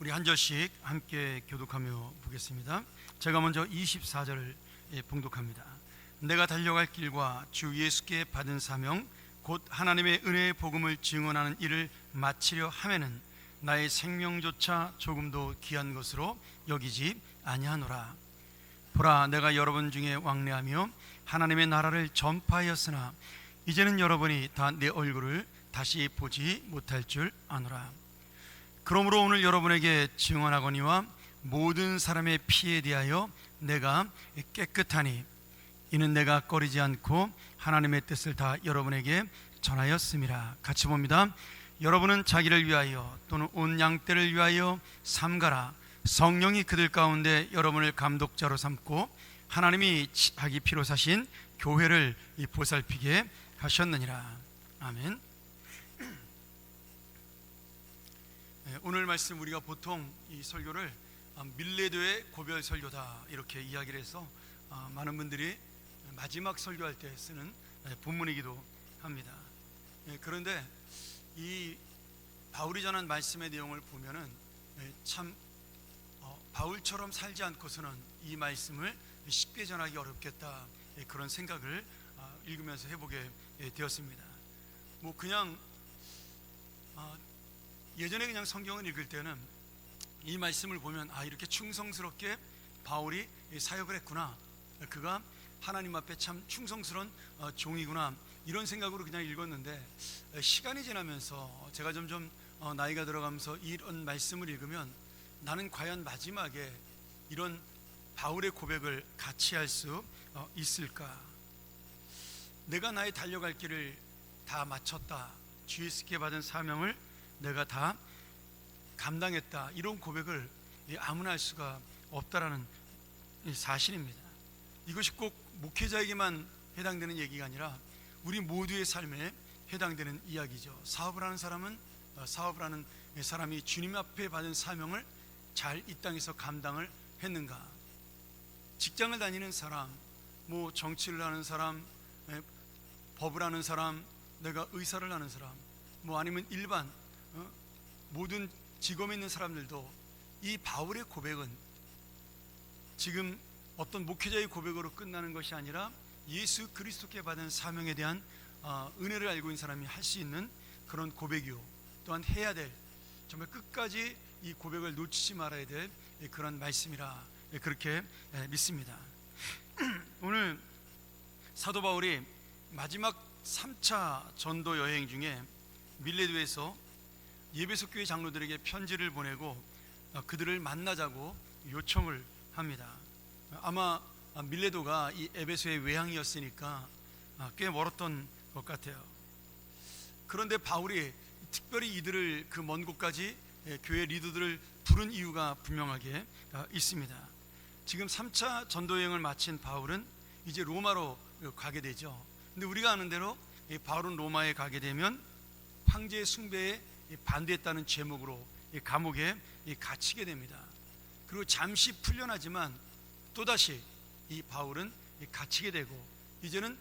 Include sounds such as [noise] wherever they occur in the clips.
우리 한 절씩 함께 교독하며 보겠습니다. 제가 먼저 24절을 예, 봉독합니다. 내가 달려갈 길과 주 예수께 받은 사명 곧 하나님의 은혜의 복음을 증언하는 일을 마치려 하면은 나의 생명조차 조금도 귀한 것으로 여기지 아니하노라. 보라 내가 여러분 중에 왕래하며 하나님의 나라를 전파하였으나 이제는 여러분이 다 내 얼굴을 다시 보지 못할 줄 아노라. 그러므로 오늘 여러분에게 증언하거니와 모든 사람의 피에 대하여 내가 깨끗하니 이는 내가 꺼리지 않고 하나님의 뜻을 다 여러분에게 전하였음이라. 같이 봅니다. 여러분은 자기를 위하여 또는 온 양떼를 위하여 삼가라. 성령이 그들 가운데 여러분을 감독자로 삼고 하나님이 자기 피로 사신 교회를 이 보살피게 하셨느니라. 아멘. 오늘 말씀 우리가 보통 이 설교를 아, 밀레도의 고별 설교다 이렇게 이야기를 해서 아, 많은 분들이 마지막 설교할 때 쓰는 네, 본문이기도 합니다. 예, 그런데 이 바울이 전한 말씀의 내용을 보면은 예, 참 어, 바울처럼 살지 않고서는 이 말씀을 쉽게 전하기 어렵겠다 예, 그런 생각을 아, 읽으면서 해보게 예, 되었습니다. 뭐 그냥 아, 예전에 그냥 성경을 읽을 때는 이 말씀을 보면 아 이렇게 충성스럽게 바울이 사역을 했구나 그가 하나님 앞에 참 충성스러운 어, 종이구나 이런 생각으로 그냥 읽었는데 시간이 지나면서 제가 점점 어, 나이가 들어가면서 이런 말씀을 읽으면 나는 과연 마지막에 이런 바울의 고백을 같이 할수 어, 있을까? 내가 나의 달려갈 길을 다 마쳤다. 주 예수께 받은 사명을 내가 다 감당했다. 이런 고백을 아무나 할 수가 없다라는 사실입니다. 이것이 꼭 목회자에게만 해당되는 얘기가 아니라 우리 모두의 삶에 해당되는 이야기죠. 사업을 하는 사람은 어, 사업을 하는 사람이 주님 앞에 받은 사명을 잘 이 땅에서 감당을 했는가? 직장을 다니는 사람, 뭐 정치를 하는 사람, 에, 법을 하는 사람, 내가 의사를 하는 사람, 뭐 아니면 일반 어? 모든 직업에 있는 사람들도 이 바울의 고백은 지금 어떤 목회자의 고백으로 끝나는 것이 아니라 예수 그리스도께 받은 사명에 대한 어, 은혜를 알고 있는 사람이 할 수 있는 그런 고백이요. 또한 해야 될 정말 끝까지 이 고백을 놓치지 말아야 될 그런 말씀이라 그렇게 믿습니다. [clears throat] 오늘 사도 바울이 마지막 3차 전도 여행 중에 밀레도에서 예배소 교회 장로들에게 편지를 보내고 어, 그들을 만나자고 요청을 합니다. 아마 밀레도가 이 에베소의 외향이었으니까 아, 꽤 멀었던 것 같아요. 그런데 바울이 특별히 이들을 그 먼 곳까지 예, 교회 리더들을 부른 이유가 분명하게 아, 있습니다. 지금 3차 전도 여행을 마친 바울은 이제 로마로 가게 되죠. 근데 우리가 아는 대로 바울은 로마에 가게 되면 황제의 숭배에 반대했다는 제목으로 감옥에 갇히게 됩니다. 그리고 잠시 풀려나지만 또다시 이 바울은 갇히게 되고 이제는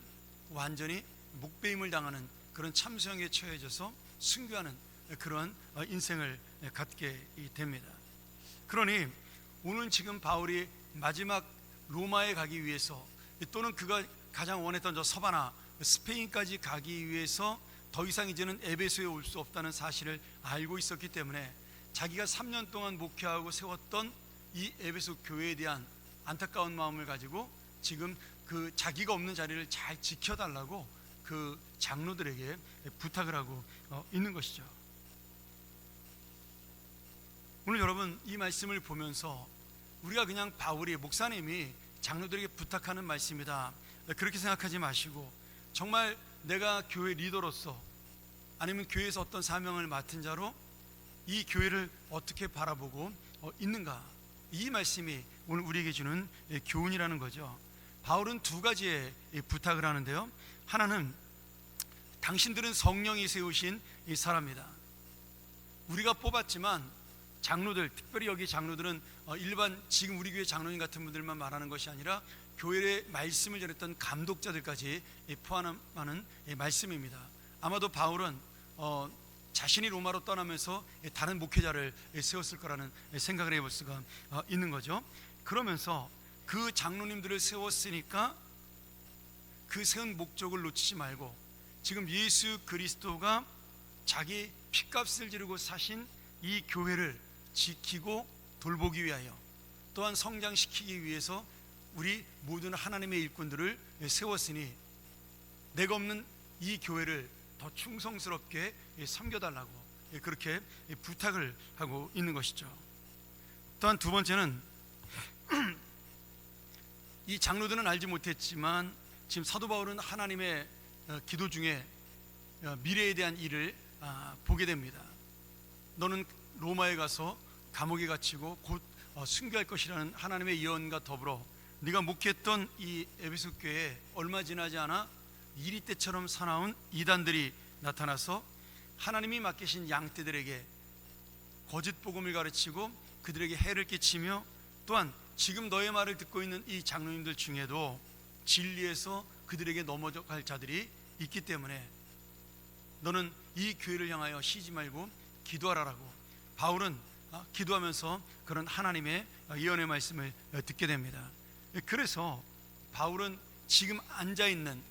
완전히 목배임을 당하는 그런 참수형에 처해져서 순교하는 그런 인생을 갖게 됩니다. 그러니 오늘 지금 바울이 마지막 로마에 가기 위해서 또는 그가 가장 원했던 저 서바나 스페인까지 가기 위해서 더 이상 이제는 에베소에 올 수 없다는 사실을 알고 있었기 때문에 자기가 3년 동안 목회하고 세웠던 이 에베소 교회에 대한 안타까운 마음을 가지고 지금 그 자기가 없는 자리를 잘 지켜달라고 그 장로들에게 부탁을 하고 어, 있는 것이죠. 오늘 여러분 이 말씀을 보면서 우리가 그냥 바울이 목사님이 장로들에게 부탁하는 말씀이다 그렇게 생각하지 마시고 정말 내가 교회 리더로서 아니면 교회에서 어떤 사명을 맡은 자로 이 교회를 어떻게 바라보고 어, 있는가 이 말씀이 오늘 우리에게 주는 예, 교훈이라는 거죠. 바울은 두 가지의 부탁을 하는데요. 하나는 당신들은 성령이 세우신 이 사람이다. 우리가 뽑았지만 장로들, 특별히 여기 장로들은 어, 일반 지금 우리 교회 장로님 같은 분들만 말하는 것이 아니라 교회의 말씀을 전했던 감독자들까지 포함하는 말씀입니다. 아마도 바울은 어, 자신이 로마로 떠나면서 다른 목회자를 세웠을 거라는 생각을 해볼 수가 어, 있는 거죠. 그러면서 그 장로님들을 세웠으니까 그 세운 목적을 놓치지 말고 지금 예수 그리스도가 자기 피값을 지르고 사신 이 교회를 지키고 돌보기 위하여 또한 성장시키기 위해서 우리 모든 하나님의 일꾼들을 세웠으니 내가 없는 이 교회를 더 충성스럽게 섬겨달라고 그렇게 부탁을 하고 있는 것이죠. 또한 두 번째는 [clears throat] 이 장로들은 알지 못했지만 지금 사도 바울은 하나님의 어, 기도 중에 어, 미래에 대한 일을 아, 보게 됩니다. 너는 로마에 가서 감옥에 갇히고 곧 어, 순교할 것이라는 하나님의 예언과 더불어 네가 목회했던 이 에베소 교회에 얼마 지나지 않아 이리 때처럼 사나운 이단들이 나타나서 하나님이 맡기신 양떼들에게 거짓 복음을 가르치고 그들에게 해를 끼치며 또한 지금 너의 말을 듣고 있는 이 장로님들 중에도 진리에서 그들에게 넘어갈 자들이 있기 때문에 너는 이 교회를 향하여 쉬지 말고 기도하라라고 바울은 아, 기도하면서 그런 하나님의 예언의 말씀을 듣게 됩니다. 그래서 바울은 지금 앉아 있는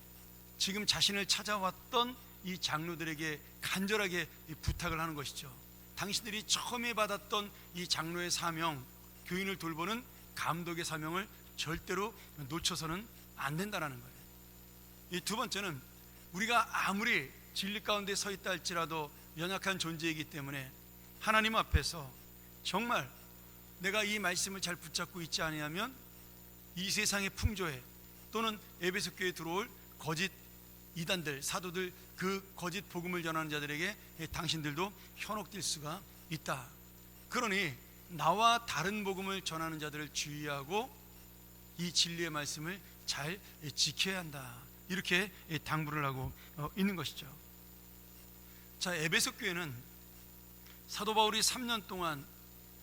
지금 자신을 찾아왔던 이 장로들에게 간절하게 부탁을 하는 것이죠. 당신들이 처음에 받았던 이 장로의 사명, 교인을 돌보는 감독의 사명을 절대로 놓쳐서는 안 된다라는 거예요. 이 두 번째는 우리가 아무리 진리 가운데 서 있다 할지라도 연약한 존재이기 때문에 하나님 앞에서 정말 내가 이 말씀을 잘 붙잡고 있지 아니하면 이 세상의 풍조에 또는 에베소 교회에 들어올 거짓 이단들 사도들 그 거짓 복음을 전하는 자들에게 당신들도 현혹될 수가 있다. 그러니 나와 다른 복음을 전하는 자들을 주의하고 이 진리의 말씀을 잘 지켜야 한다. 이렇게 당부를 하고 어, 있는 것이죠. 자, 에베소 교회는 사도 바울이 3년 동안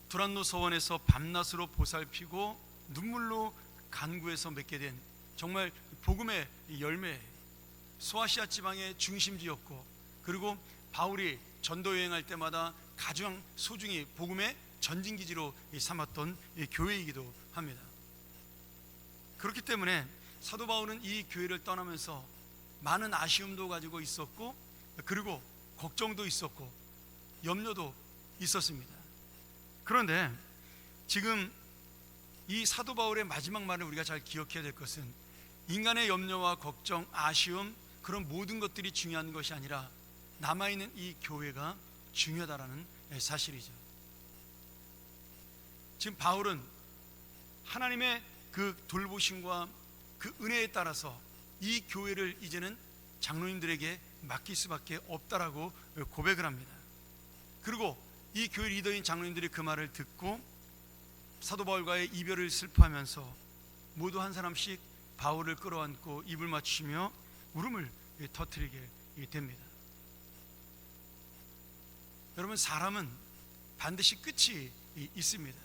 두란노 서원에서 밤낮으로 보살피고 눈물로 간구해서 맺게 된 정말 복음의 열매 소아시아 지방의 중심지였고 그리고 바울이 전도 여행할 때마다 가장 소중히 복음의 전진 기지로 삼았던 교회이기도 합니다. 그렇기 때문에 사도 바울은 이 교회를 떠나면서 많은 아쉬움도 가지고 있었고 그리고 걱정도 있었고 염려도 있었습니다. 그런데 지금 이 사도 바울의 마지막 말을 우리가 잘 기억해야 될 것은 인간의 염려와 걱정, 아쉬움 그런 모든 것들이 중요한 것이 아니라 남아 있는 이 교회가 중요하다라는 사실이죠. 지금 바울은 하나님의 그 돌보심과 그 은혜에 따라서 이 교회를 이제는 장로님들에게 맡길 수밖에 없다라고 고백을 합니다. 그리고 이 교회 리더인 장로님들이 그 말을 듣고 사도 바울과의 이별을 슬퍼하면서 모두 한 사람씩 바울을 끌어안고 입을 맞추며 울음을 터뜨리게 됩니다. 여러분 사람은 반드시 끝이 있습니다.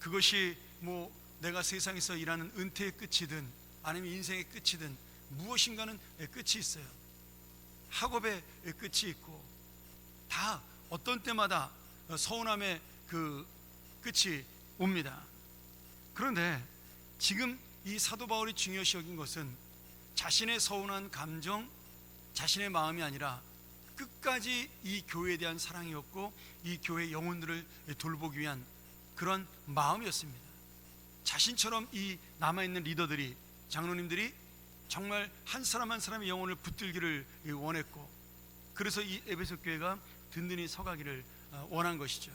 그것이 뭐 내가 세상에서 일하는 은퇴의 끝이든 아니면 인생의 끝이든 무엇인가는 끝이 있어요. 학업의 끝이 있고 다 어떤 때마다 서운함의 그 끝이 옵니다. 그런데 지금 이 사도 바울이 중요시 여긴 것은 자신의 서운한 감정, 자신의 마음이 아니라 끝까지 이 교회에 대한 사랑이었고 이 교회 영혼들을 돌보기 위한 그런 마음이었습니다. 자신처럼 이 남아 있는 리더들이 장로님들이 정말 한 사람 한 사람의 영혼을 붙들기를 원했고 그래서 이 에베소 교회가 든든히 서가기를 어, 원한 것이죠.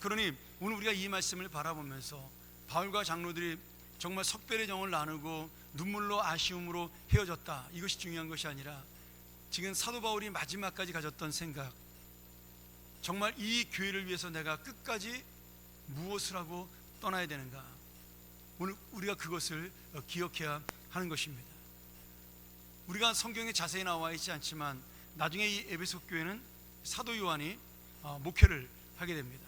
그러니 오늘 우리가 이 말씀을 바라보면서 바울과 장로들이 정말 석별의 정을 나누고 눈물로 아쉬움으로 헤어졌다. 이것이 중요한 것이 아니라 지금 사도 바울이 마지막까지 가졌던 생각 정말 이 교회를 위해서 내가 끝까지 무엇을 하고 떠나야 되는가? 오늘 우리가 그것을 어, 기억해야 하는 것입니다. 우리가 성경에 자세히 나와 있지 않지만 나중에 이 에베소 교회는 사도 요한이 어, 목회를 하게 됩니다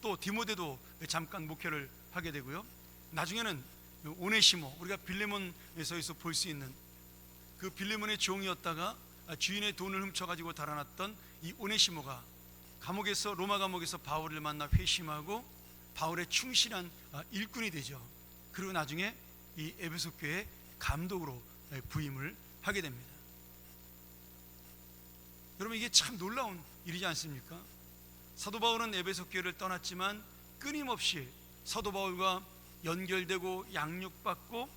또 디모데도 잠깐 목회를 하게 되고요 나중에는 오네시모 우리가 빌레몬에서 볼 수 있는 그 빌레몬의 종이었다가 주인의 돈을 훔쳐가지고 달아났던 이 오네시모가 감옥에서 로마 감옥에서 바울을 만나 회심하고 바울의 충실한 아, 일꾼이 되죠. 그리고 나중에 이 에베소 교회 감독으로 예, 부임을 하게 됩니다. 여러분 이게 참 놀라운 일이지 않습니까? 사도 바울은 에베소 교회를 떠났지만 끊임없이 사도 바울과 연결되고 양육받고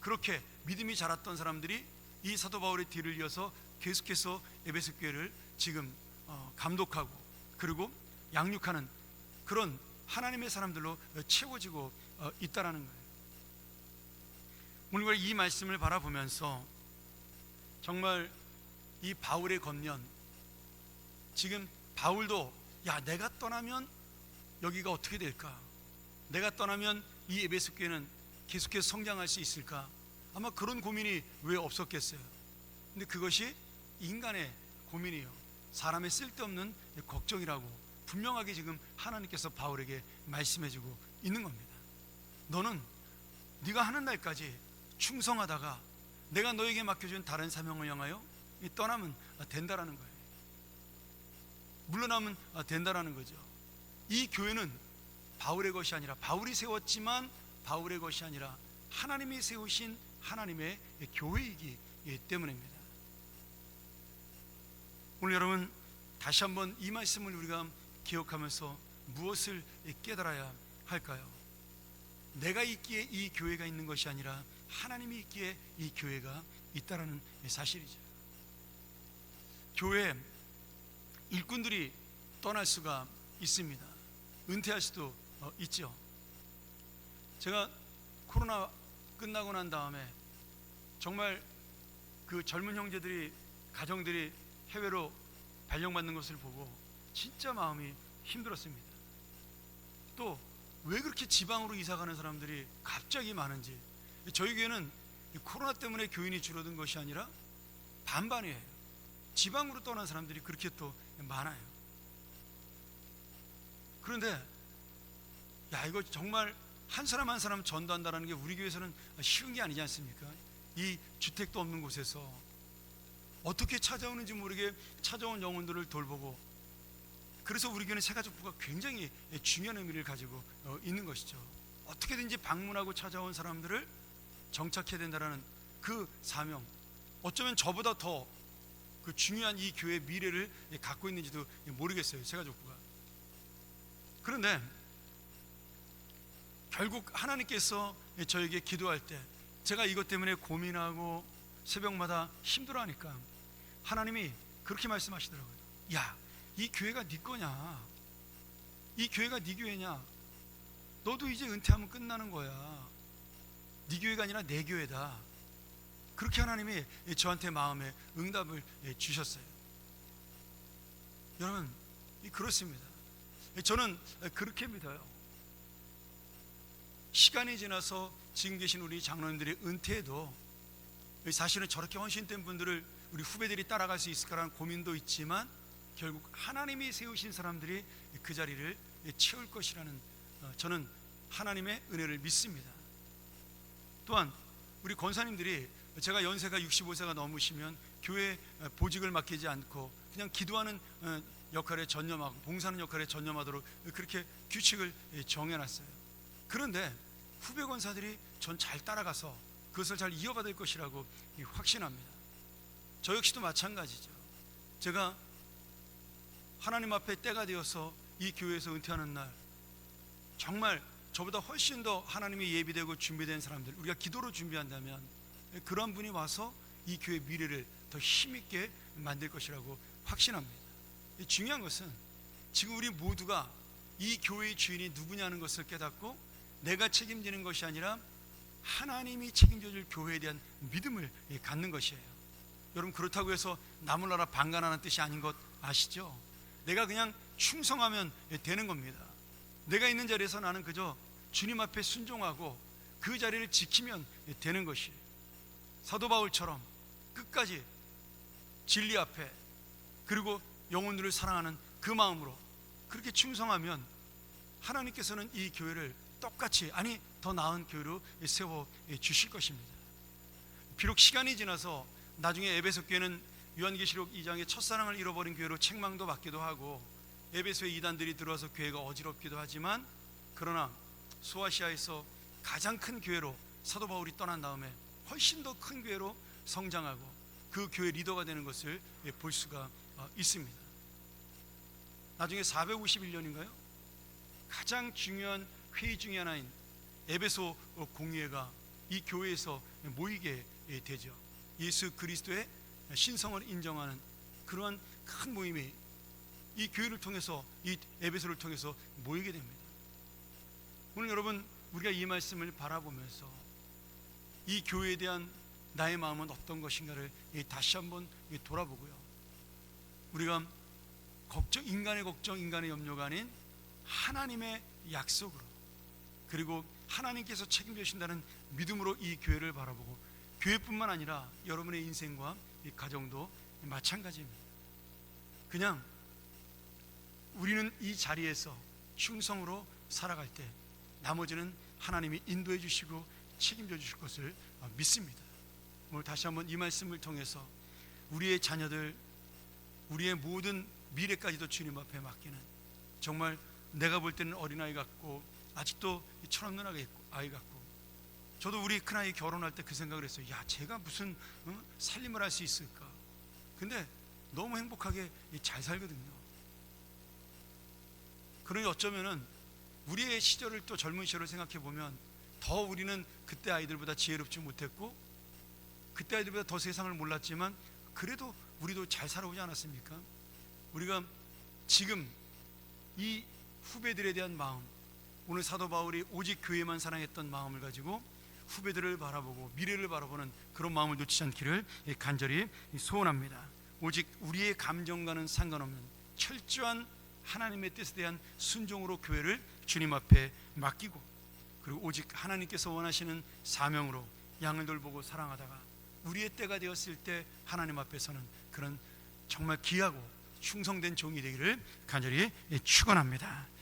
그렇게 믿음이 자랐던 사람들이 이 사도 바울의 뒤를 이어서 계속해서 에베소 교회를 지금 어, 감독하고 그리고 양육하는 그런 하나님의 사람들로 채워지고 어, 있다라는 거예요. 오늘 이 말씀을 바라보면서 정말 이 바울의 겉면 지금 바울도 야 내가 떠나면 여기가 어떻게 될까? 내가 떠나면 이 에베소 교회는 계속해서 성장할 수 있을까? 아마 그런 고민이 왜 없었겠어요. 근데 그것이 인간의 고민이요. 사람의 쓸데없는 걱정이라고 분명하게 지금 하나님께서 바울에게 말씀해주고 있는 겁니다. 너는 네가 하는 날까지 충성하다가 내가 너에게 맡겨준 다른 사명을 향하여 이 떠나면 된다라는 거예요. 물러나면 된다라는 거죠. 이 교회는 바울의 것이 아니라 바울이 세웠지만 바울의 것이 아니라 하나님이 세우신 하나님의 교회이기 때문입니다. 오늘 여러분 다시 한번 이 말씀을 우리가 기억하면서 무엇을 깨달아야 할까요? 내가 있기에 이 교회가 있는 것이 아니라 하나님이 있기에 이 교회가 있다라는 사실이죠. 교회 일꾼들이 떠날 수가 있습니다. 은퇴할 수도 어, 있죠. 제가 코로나 끝나고 난 다음에 정말 그 젊은 형제들이 가정들이 해외로 발령받는 것을 보고 진짜 마음이 힘들었습니다. 또 왜 그렇게 지방으로 이사 가는 사람들이 갑자기 많은지 저희 교회는 코로나 때문에 교인이 줄어든 것이 아니라 반반이에요. 지방으로 떠난 사람들이 그렇게 또 많아요. 그런데 야 이거 정말 한 사람 한 사람 전도한다라는 게 우리 교회에서는 쉬운 게 아니지 않습니까? 이 주택도 없는 곳에서 어떻게 찾아오는지 모르게 찾아온 영혼들을 돌보고 그래서 우리 교회는 세 가족부가 굉장히 중요한 의미를 가지고 어, 있는 것이죠. 어떻게든지 방문하고 찾아온 사람들을 정착해야 된다라는 그 사명. 어쩌면 저보다 더 그 중요한 이 교회의 미래를 갖고 있는지도 모르겠어요. 세가족부가. 그런데 결국 하나님께서 저에게 기도할 때 제가 이것 때문에 고민하고 새벽마다 힘들어하니까 하나님이 그렇게 말씀하시더라고요. 야, 이 교회가 네 거냐? 이 교회가 네 교회냐? 너도 이제 은퇴하면 끝나는 거야. 네 교회가 아니라 내 교회다. 그렇게 하나님이 저한테 마음에 응답을 주셨어요. 여러분, 그렇습니다. 저는 그렇게 믿어요. 시간이 지나서 지금 계신 우리 장로님들이 은퇴해도 사실은 저렇게 헌신된 분들을 우리 후배들이 따라갈 수 있을까라는 고민도 있지만 결국 하나님이 세우신 사람들이 그 자리를 채울 것이라는 어, 저는 하나님의 은혜를 믿습니다. 또한 우리 권사님들이 제가 연세가 65세가 넘으시면 교회 보직을 맡기지 않고 그냥 기도하는 어, 역할에 전념하고 봉사하는 역할에 전념하도록 그렇게 규칙을 정해놨어요. 그런데 후배 권사들이 전 잘 따라가서 그것을 잘 이어받을 것이라고 확신합니다. 저 역시도 마찬가지죠. 제가 하나님 앞에 때가 되어서 이 교회에서 은퇴하는 날 정말 저보다 훨씬 더 하나님이 예비되고 준비된 사람들 우리가 기도로 준비한다면 그런 분이 와서 이 교회 미래를 더 힘있게 만들 것이라고 확신합니다. 중요한 것은 지금 우리 모두가 이 교회의 주인이 누구냐는 것을 깨닫고 내가 책임지는 것이 아니라 하나님이 책임져 줄 교회에 대한 믿음을 갖는 것이에요. 여러분 그렇다고 해서 남을 나라 방관하는 뜻이 아닌 것 아시죠? 내가 그냥 충성하면 되는 겁니다. 내가 있는 자리에서 나는 그저 주님 앞에 순종하고 그 자리를 지키면 되는 것이 사도 바울처럼 끝까지 진리 앞에 그리고 영혼들을 사랑하는 그 마음으로 그렇게 충성하면 하나님께서는 이 교회를 똑같이 아니 더 나은 교회로 세워 주실 것입니다. 비록 시간이 지나서 나중에 에베소 교회는 요한계시록 2장의 첫사랑을 잃어버린 교회로 책망도 받기도 하고 에베소에 이단들이 들어와서 교회가 어지럽기도 하지만 그러나 소아시아에서 가장 큰 교회로 사도 바울이 떠난 다음에 훨씬 더 큰 교회로 성장하고 그 교회 리더가 되는 것을 예, 볼 수가 어, 있습니다. 나중에 451년인가요? 가장 중요한 회의 중의 하나인 에베소 공의회가 이 교회에서 모이게 예, 되죠. 예수 그리스도의 신성을 인정하는 그러한 큰 모임이 이 교회를 통해서 이 에베소를 통해서 모이게 됩니다. 오늘 여러분 우리가 이 말씀을 바라보면서 이 교회에 대한 나의 마음은 어떤 것인가를 예, 다시 한번 예, 돌아보고요. 우리가 걱정 인간의 걱정 인간의 염려가 아닌 하나님의 약속으로 그리고 하나님께서 책임져 주신다는 믿음으로 이 교회를 바라보고 교회뿐만 아니라 여러분의 인생과 이 가정도 마찬가지입니다. 그냥 우리는 이 자리에서 충성으로 살아갈 때 나머지는 하나님이 인도해 주시고 책임져 주실 것을 어, 믿습니다. 오늘 다시 한번 이 말씀을 통해서 우리의 자녀들 우리의 모든 미래까지도 주님 앞에 맡기는 정말 내가 볼 때는 어린아이 같고 아직도 철없는 아이 같고, 저도 우리 큰아이 결혼할 때 그 생각을 했어요 야 제가 무슨 어? 살림을 할 수 있을까 근데 너무 행복하게 잘 살거든요 그러니 어쩌면은 우리의 시절을 또 젊은 시절을 생각해 보면 더 우리는 그때 아이들보다 지혜롭지 못했고 그때 아이들보다 더 세상을 몰랐지만 그래도 우리도 잘 살아오지 않았습니까? 우리가 지금 이 후배들에 대한 마음 오늘 사도 바울이 오직 교회만 사랑했던 마음을 가지고 후배들을 바라보고 미래를 바라보는 그런 마음을 놓치지 않기를 간절히 소원합니다. 오직 우리의 감정과는 상관없는 철저한 하나님의 뜻에 대한 순종으로 교회를 주님 앞에 맡기고 그리고 오직 하나님께서 원하시는 사명으로 양을 돌보고 사랑하다가 우리의 때가 되었을 때 하나님 앞에서는 그런 정말 귀하고 충성된 종이 되기를 간절히 축원합니다.